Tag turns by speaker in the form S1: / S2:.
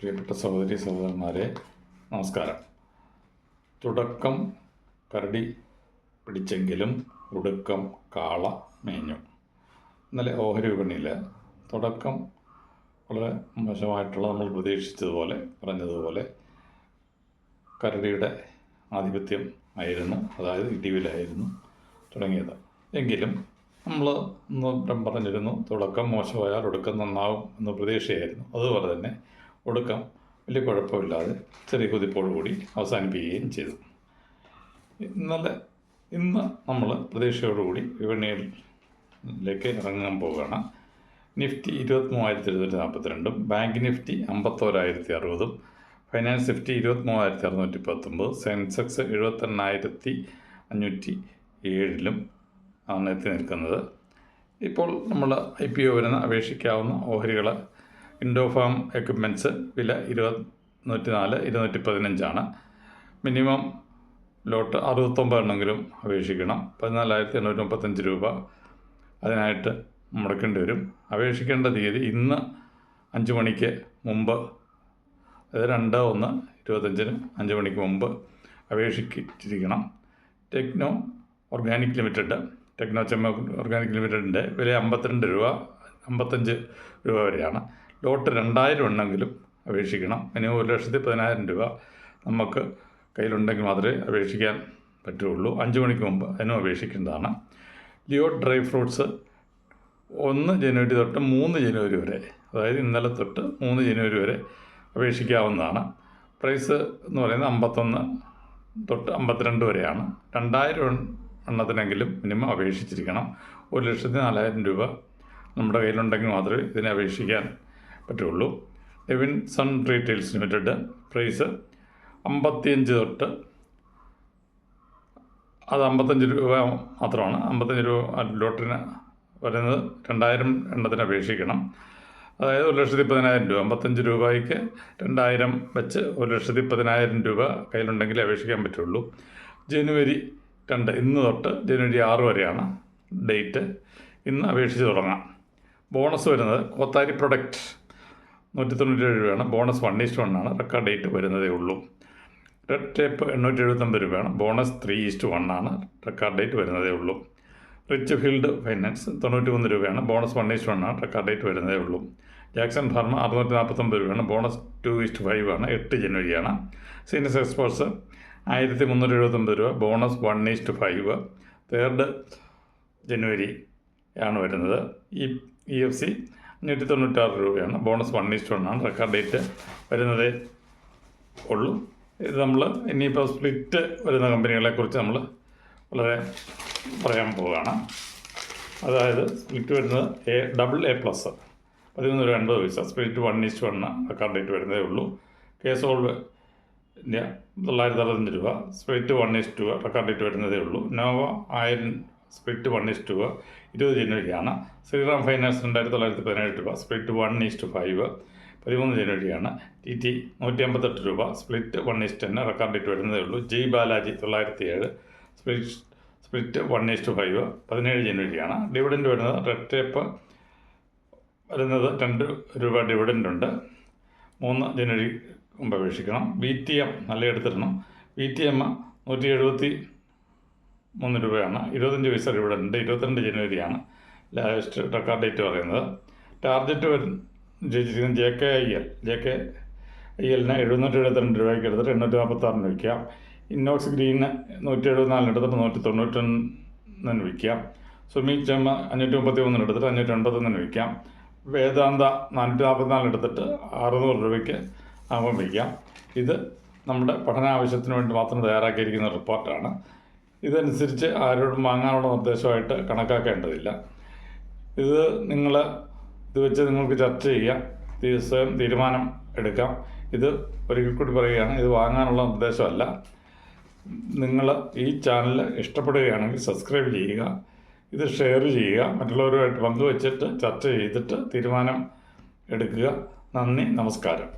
S1: പ്രിയപ്പെട്ട സഹോദരി സഹോദരന്മാരെ നമസ്കാരം. തുടക്കം കരടി പിടിച്ചെങ്കിലും ഒടുക്കം കാള മേഞ്ഞു. ഇന്നലെ ഓഹരി വിപണിയിൽ തുടക്കം വളരെ മോശമായിട്ടുള്ള നമ്മൾ പ്രതീക്ഷിച്ചതുപോലെ പറഞ്ഞതുപോലെ കരടിയുടെ ആധിപത്യം ആയിരുന്നു അതായത് ഇടിവിലായിരുന്നു തുടങ്ങിയത്. എങ്കിലും നമ്മൾ ഇന്ന് പറഞ്ഞിരുന്നു തുടക്കം മോശമായാൽ ഒടുക്കം നന്നാവും എന്ന് പ്രതീക്ഷയായിരുന്നു. അതുപോലെ തന്നെ ഒടുക്കം വലിയ കുഴപ്പമില്ലാതെ ചെറിയ കുതിപ്പോടുകൂടി അവസാനിപ്പിക്കുകയും ചെയ്തു. ഇന്നലെ ഇന്ന് നമ്മൾ പ്രതീക്ഷയോടുകൂടി വിപണിയിലേക്ക് ഇറങ്ങാൻ പോവുകയാണ്. നിഫ്റ്റി ഇരുപത്തി മൂവായിരത്തി എഴുന്നൂറ്റി നാൽപ്പത്തിരണ്ടും ബാങ്ക് നിഫ്റ്റി അമ്പത്തോരായിരത്തി അറുപതും ഫൈനാൻസ് നിഫ്റ്റി ഇരുപത്തി മൂവായിരത്തി അറുന്നൂറ്റി പത്തൊമ്പത് സെൻസെക്സ് എഴുപത്തെണ്ണായിരത്തി അഞ്ഞൂറ്റി ഏഴിലും ആണ് എത്തി നിൽക്കുന്നത്. ഇപ്പോൾ നമ്മൾ ഐ പി ഒ വരുന്ന അപേക്ഷിക്കാവുന്ന ഓഹരികൾ ഇൻഡോഫാം എക്യുപ്മെന്റ്സ് വില ഇരുപത്തി നാല് ഇരുന്നൂറ്റി പതിനഞ്ചാണ് മിനിമം ലോട്ട് അറുപത്തൊമ്പത് എണ്ണെങ്കിലും അപേക്ഷിക്കണം. പതിനാലായിരത്തി എണ്ണൂറ്റി മുപ്പത്തഞ്ച് രൂപ അതിനായിട്ട് മുടക്കേണ്ടി വരും. അപേക്ഷിക്കേണ്ട തീയതി ഇന്ന് അഞ്ച് മണിക്ക് മുമ്പ് അതായത് രണ്ട് ഒന്ന് ഇരുപത്തഞ്ചിന് അഞ്ച് മണിക്ക് മുമ്പ് അപേക്ഷിച്ചിരിക്കണം. ടെക്നോ ഓർഗാനിക് ലിമിറ്റഡ് ടെക്നോ ചെമ്മ ഓർഗാനിക് ലിമിറ്റഡിന്റെ വില അമ്പത്തിരണ്ട് രൂപ അമ്പത്തഞ്ച് രൂപ വരെയാണ്. ലോട്ട് രണ്ടായിരം ഉണ്ടെങ്കിലും അപേക്ഷിക്കണം. മിനിമം ഒരു ലക്ഷത്തി പതിനായിരം രൂപ നമുക്ക് കയ്യിലുണ്ടെങ്കിൽ മാത്രമേ അപേക്ഷിക്കാൻ പറ്റുള്ളൂ. അഞ്ച് മണിക്ക് മുമ്പ് അതിനും അപേക്ഷിക്കേണ്ടതാണ്. ലിയോ ഡ്രൈ ഫ്രൂട്ട്സ് ഒന്ന് ജനുവരി തൊട്ട് മൂന്ന് ജനുവരി വരെ അതായത് ഇന്നലെ തൊട്ട് മൂന്ന് ജനുവരി വരെ അപേക്ഷിക്കാവുന്നതാണ്. പ്രൈസ് എന്ന് പറയുന്നത് അമ്പത്തൊന്ന് തൊട്ട് അമ്പത്തിരണ്ട് വരെയാണ്. രണ്ടായിരം എണ്ണത്തിനെങ്കിലും മിനിമം അപേക്ഷിച്ചിരിക്കണം. ഒരു ലക്ഷത്തി നാലായിരം രൂപ നമ്മുടെ കയ്യിലുണ്ടെങ്കിൽ മാത്രമേ ഇതിനെ അപേക്ഷിക്കാൻ പറ്റുള്ളൂ. Levin son retails limited price അമ്പത്തിയഞ്ച് തൊട്ട് അത് അമ്പത്തഞ്ച് രൂപ മാത്രമാണ്. അമ്പത്തഞ്ച് രൂപ ലോട്ടറിന് വരുന്നത് രണ്ടായിരം എണ്ണത്തിന് അപേക്ഷിക്കണം. അതായത് ഒരു ലക്ഷത്തി പതിനായിരം രൂപ. അമ്പത്തഞ്ച് രൂപയ്ക്ക് രണ്ടായിരം വെച്ച് ഒരു ലക്ഷത്തി പതിനായിരം രൂപ കയ്യിലുണ്ടെങ്കിൽ അപേക്ഷിക്കാൻ പറ്റുള്ളൂ. ജനുവരി രണ്ട് ഇന്ന് തൊട്ട് ജനുവരി ആറ് വരെയാണ് ഡേറ്റ്. ഇന്ന് അപേക്ഷിച്ച് തുടങ്ങാം. ബോണസ് വരുന്നത് കോത്താരി പ്രൊഡക്റ്റ് നൂറ്റി തൊണ്ണൂറ്റേഴ് രൂപയാണ്. Bonus one is to one ആണ്. റെക്കോർഡ് ഡേറ്റ് വരുന്നതേ ഉള്ളൂ. റെഡ് ടേപ്പ് എണ്ണൂറ്റി എഴുപത്തൊമ്പത് രൂപയാണ്. Bonus three is to one ആണ്. റെക്കോർഡ് ഡേറ്റ് വരുന്നതേ ഉള്ളൂ. റിച്ച് ഫീൽഡ് ഫൈനാൻസ് തൊണ്ണൂറ്റി മൂന്ന് രൂപയാണ്. Bonus one is to one ആണ്. റെക്കോർഡ് ഡേറ്റ് വരുന്നതേ ഉള്ളൂ. ജാക്സൺ ഫാർമ അറുന്നൂറ്റി നാൽപ്പത്തൊമ്പത് രൂപയാണ്. ബോണസ് ടു ഈസ്റ്റ് ഫൈവ് ആണ്. എട്ട് ജനുവരിയാണ്. സീനിയസ് എക്സ്പോർട്സ് ആയിരത്തി മുന്നൂറ്റി എഴുപത്തൊമ്പത് രൂപ. Bonus one is to five third January ആണ് വരുന്നത് ഇ എഫ് സി അഞ്ഞൂറ്റി തൊണ്ണൂറ്റാറ് രൂപയാണ്. Bonus one is to one ആണ് റെക്കോർഡ് ഡേറ്റ് വരുന്നതേ ഉള്ളൂ. ഇത് നമ്മൾ ഇനിയിപ്പോൾ സ്പ്ലിറ്റ് വരുന്ന കമ്പനികളെക്കുറിച്ച് നമ്മൾ വളരെ പറയാൻ പോവുകയാണ്. അതായത് സ്പ്ലിറ്റ് വരുന്നത് എ ഡബിൾ എ പ്ലസ് പതിമൂന്ന് രൂപ എൺപത് പൈസ split one is to one record date വരുന്നതേ ഉള്ളൂ. കേസ് ഓൾവ് തൊള്ളായിരത്തി അറുപത്തഞ്ച് രൂപ. Split one is to two record date വരുന്നതേ ഉള്ളൂ. നോവ ആയിരം സ്പ്ലിറ്റ് വൺ ഈസ്റ്റ് ടു ഇരുപത് ജനുവരിയാണ്. ശ്രീറാം ഫൈനാൻസ് രണ്ടായിരത്തി തൊള്ളായിരത്തി പതിനേഴ് രൂപ. സ്പ്ലിറ്റ് വൺ ഈസ്റ്റ് ഫൈവ് പതിമൂന്ന് ജനുവരിയാണ്. ടി ടി നൂറ്റി അമ്പത്തെട്ട് രൂപ. Split one is ten record date വരുന്നതേ ഉള്ളൂ. ജയ് ബാലാജി തൊള്ളായിരത്തി ഏഴ് split split one east five പതിനേഴ് ജനുവരിയാണ്. ഡിവിഡന്റ് വരുന്നത് റെഡ് ടേപ്പ് വരുന്നത് രണ്ട് രൂപ ഡിവിഡന്റ് ഉണ്ട്. മൂന്ന് ജനുവരി മുമ്പ് അപേക്ഷിക്കണം. ബി ടി എം നല്ല എടുത്തിരണം ബി ടി എം നൂറ്റി എഴുപത്തി മൂന്ന് രൂപയാണ്. ഇരുപത്തഞ്ച് പൈസ ഉണ്ട്. ഇരുപത്തിരണ്ട് ജനുവരിയാണ്. ലാസ്റ്റ് റെക്കോർഡ് ഡേറ്റ് പറയുന്നത്. ടാർജറ്റ് വരുന്ന ജയിച്ചിരിക്കുന്നത് J K I L. J K I എല്ലിന് എഴുന്നൂറ്റി എഴുപത്തിരണ്ട് രൂപയ്ക്ക് എടുത്തിട്ട് എണ്ണൂറ്റി നാൽപ്പത്താറിന് വിൽക്കാം ഇന്നോക്സ് ഗ്രീന് നൂറ്റി എഴുപത്തിനാലിന് എടുത്തിട്ട് നൂറ്റി തൊണ്ണൂറ്റൊന്നിന് വിൽക്കാം സുമി ചെമ്മ അഞ്ഞൂറ്റി മുപ്പത്തി മൂന്നിന് എടുത്തിട്ട് അഞ്ഞൂറ്റി എൺപത്തൊന്നിന് വിൽക്കാം വേദാന്ത നാനൂറ്റി നാൽപ്പത്തിനാലിന് എടുത്തിട്ട് അറുന്നൂറ് രൂപയ്ക്ക് ആകുമ്പോൾ വിൽക്കാം ഇത് നമ്മുടെ പഠന ആവശ്യത്തിന് വേണ്ടി മാത്രം തയ്യാറാക്കിയിരിക്കുന്ന റിപ്പോർട്ടാണ്. ഇതനുസരിച്ച് ആരോടും വാങ്ങാനുള്ള നിർദ്ദേശമായിട്ട് കണക്കാക്കേണ്ടതില്ല. ഇത് നിങ്ങൾ ഇത് വെച്ച് നിങ്ങൾക്ക് ചർച്ച ചെയ്യാം. സ്വയം തീരുമാനം എടുക്കാം. ഇത് ഒരിക്കൽ കൂടി പറയുകയാണ് ഇത് വാങ്ങാനുള്ള നിർദ്ദേശമല്ല. നിങ്ങൾ ഈ ചാനൽ ഇഷ്ടപ്പെടുകയാണെങ്കിൽ സബ്സ്ക്രൈബ് ചെയ്യുക ഇത് ഷെയർ ചെയ്യുക മറ്റുള്ളവരുമായിട്ട് പങ്കുവച്ചിട്ട് ചർച്ച ചെയ്തിട്ട് തീരുമാനം എടുക്കുക. നന്ദി നമസ്കാരം.